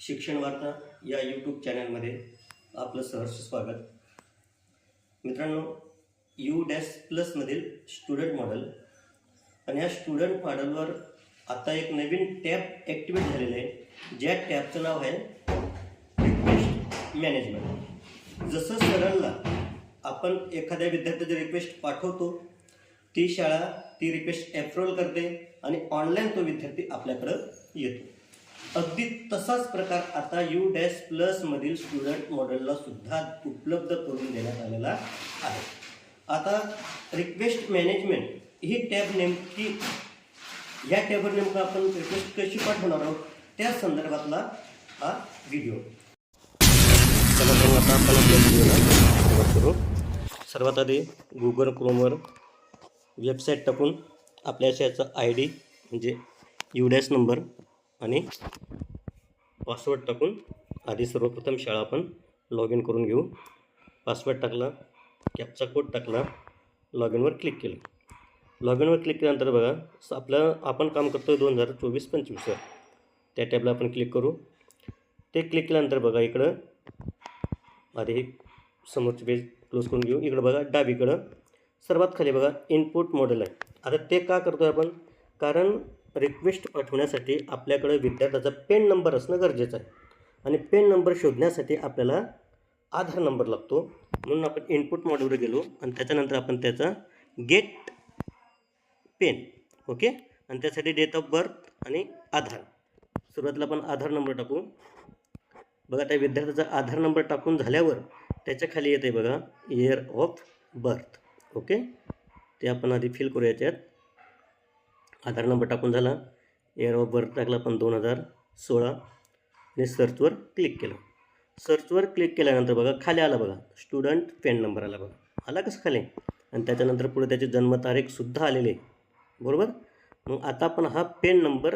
शिक्षण वार्ता या यूट्यूब चॅनलमध्ये आपलं सहर्ष स्वागत. मित्रांनो यू डॅश प्लसमधील स्टुडंट मॉडेल आणि या स्टुडंट मॉडेलवर आता एक नवीन टॅब ॲक्टिवेट झालेलं आहे ज्या टॅबचं नाव आहे रिक्वेस्ट मॅनेजमेंट जसं सरांना आपण एखाद्या विद्यार्थ्याची रिक्वेस्ट पाठवतो ती शाळा ती रिक्वेस्ट ॲप्रोल करते आणि ऑनलाईन तो विद्यार्थी आपल्याकडं येतो. अगदी तसाच प्रकार आता यू डॅश प्लस मधील स्टुडंट मॉडेलला सुद्धा उपलब्ध करून देण्यात आलेला आहे. आता रिक्वेस्ट मॅनेजमेंट ही टॅब नेमकी या टॅबवर नेमकं आपण रिक्वेस्ट कशी पाठवणार आहोत त्या संदर्भातला हा व्हिडिओ चला मग आता आपण आपल्या व्हिडिओला सुरुवात करू. सर्वात आधी गुगल क्रोमवर वेबसाईट टाकून आपल्या याचा आय डी म्हणजे यू डॅश नंबर आणि पासवर्ड टाकून आधी सर्वप्रथम शाळा आपण लॉग इन करून घेऊ. पासवर्ड टाकला कॅपचा कोड टाकला लॉग इनवर क्लिक केलं. लॉग इनवर क्लिक केल्यानंतर बघा आपलं आपण काम करतो दोन हजार चोवीस पंचवीसवर त्या टॅबला आपण क्लिक करू. ते क्लिक केल्यानंतर बघा इकडं आधी हे समोरचे पेज क्लोज करून घेऊ. इकडं बघा डावीकडं. सर्वात खाली बघा इनपुट मॉडेल आहे. आता ते का करतो आहे आपण? कारण रिक्वेस्ट पाठवण्यासाठी आपल्याकडं विद्यार्थ्याचा पेन नंबर असणं गरजेचं आहे. आणि पेन नंबर शोधण्यासाठी आपल्याला आधार नंबर लागतो. म्हणून आपण इनपुट मॉडेलवर गेलो आणि त्याच्यानंतर आपण त्याचा गेट पेन ओके आणि त्यासाठी डेट ऑफ बर्थ आणि आधार. सुरुवातीला आपण आधार नंबर टाकू. बघा त्या विद्यार्थ्याचा आधार नंबर टाकून झाल्यावर त्याच्याखाली येते बघा इयर ऑफ बर्थ ओके ते आपण आधी फिल करू याच्यात. आधार नंबर टाकून झाला. एअर ऑफ बर्थ टाकला आपण दोन हजार सोळा. आणि सर्चवर क्लिक केलं. सर्चवर क्लिक केल्यानंतर बघा खाली आला बघा. स्टुडंट पेन नंबर आला बघा. आला कसं खाली? आणि त्याच्यानंतर पुढे त्याची जन्मतारीखसुद्धा आलेली आहे. बरोबर? मग आता आपण हा पेन नंबर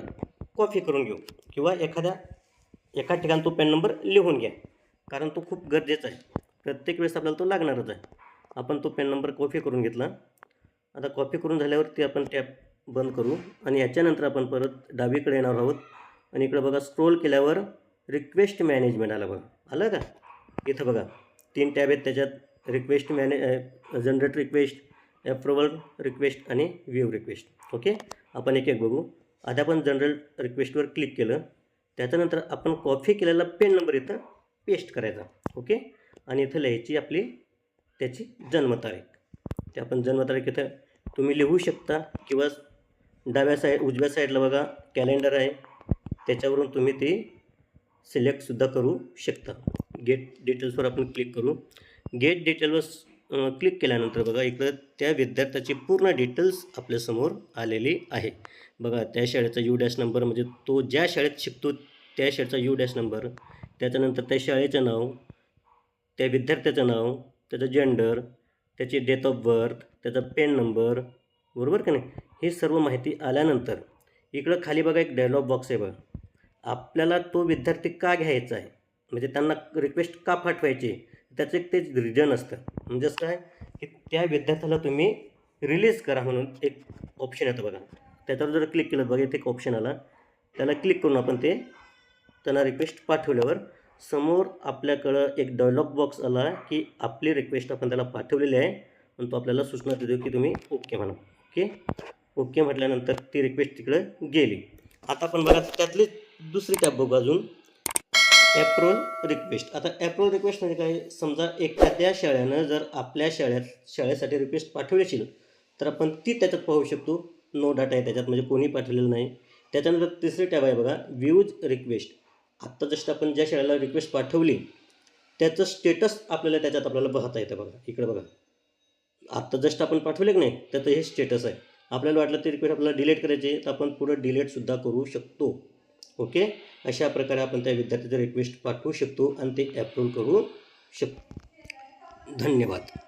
कॉपी करून घेऊ. किंवा एखाद्या एका ठिकाणी तो पेन नंबर लिहून घ्या. कारण तो खूप गरजेचा आहे. प्रत्येक वेळेस आपल्याला तो लागणारच आहे. आपण तो पेन नंबर कॉपी करून घेतला. आता कॉपी करून झाल्यावरती आपण टॅप बंद करू आणि याच्यानंतर आपण परत डावीकडे येणार आहोत. आणि इकडं बघा स्क्रोल केल्यावर रिक्वेस्ट मॅनेजमेंट आला बघा. आलं का? इथं बघा तीन टॅब आहेत त्याच्यात. Request manage generate request approval request आणि व्ह्यू रिक्वेस्ट ओके? आपण एक एक बघू. आधी आपण जनरल रिक्वेस्टवर क्लिक केलं. त्याच्यानंतर आपण कॉपी केलेला पेन नंबर इथं पेस्ट करायचा. ओके? आणि इथं लिहायची आपली त्याची जन्मतारीख. ते आपण जन्मतारीख इथं तुम्ही लिहू शकता किंवा डाव्या साईड उजव्या साईडला बघा कॅलेंडर आहे. त्याच्यावरून तुम्ही ती सिलेक्टसुद्धा करू शकता. गेट डिटेल्सवर आपण क्लिक करू. गेट डिटेल्सवर क्लिक केल्यानंतर बघा इकडं त्या विद्यार्थ्याची पूर्ण डिटेल्स आपल्यासमोर आलेली आहे. बघा त्या शाळेचा यू डॅश नंबर म्हणजे तो ज्या शाळेत शिकतो त्या शाळेचा यू डॅश नंबर त्याच्यानंतर त्या शाळेचं नाव त्या विद्यार्थ्याचं नाव त्याचं जेंडर त्याची डेट ऑफ बर्थ त्याचा पेन नंबर बरोबर का नाही? ही सर्व माहिती आल्यानंतर इकडं खाली बघा एक डायलॉग बॉक्स आहे बघा. आपल्याला तो विद्यार्थी का घ्यायचा आहे? म्हणजे त्यांना रिक्वेस्ट का पाठवायची त्याचं एक तेच रिजन असतं. म्हणजे असं काय की त्या विद्यार्थ्याला तुम्ही रिलीज करा म्हणून एक ऑप्शन येतं बघा. त्याच्यावर जर क्लिक केलं बघा इथे एक ऑप्शन आला. त्याला क्लिक करून आपण ते त्यांना रिक्वेस्ट पाठवल्यावर समोर आपल्याकडं एक डायलॉग बॉक्स आला की आपली रिक्वेस्ट आपण त्याला पाठवलेली आहे. आणि तो आपल्याला सूचना देतो की तुम्ही ओके म्हणा. ओके ओके म्हटल्यानंतर ती रिक्वेस्ट तिकडं गेली. आता आपण बघा त्यातली दुसरी टॅब बघू अजून. ॲप्रोल रिक्वेस्ट आता ॲप्रोल रिक्वेस्ट म्हणजे काय? समजा एखाद्या शाळेनं जर आपल्या शाळेत शाळेसाठी रिक्वेस्ट पाठवली असेल तर आपण ती त्याच्यात पाहू शकतो. नो डाटा आहे त्याच्यात म्हणजे कोणी पाठवलेलं नाही. त्याच्यानंतर तिसरी टॅब आहे बघा व्ह्यूज रिक्वेस्ट आत्ता जस्ट आपण ज्या शाळेला रिक्वेस्ट पाठवली त्याचं स्टेटस आपल्याला त्याच्यात आपल्याला पाहता येतं बघा. इकडे बघा. आत्ता जस्ट आपण पाठवले की नाही त्याचं हे स्टेटस आहे. आपल्याला वाटलं ते रिक्वेस्ट आपल्याला डिलीट करायची तर आपण पुढं डिलीटसुद्धा करू शकतो. ओके अशा प्रकारे आपण त्या विद्यार्थ्याचं रिक्वेस्ट पाठवू शकतो आणि ते ॲप्रूव्ह करू शकतो. धन्यवाद.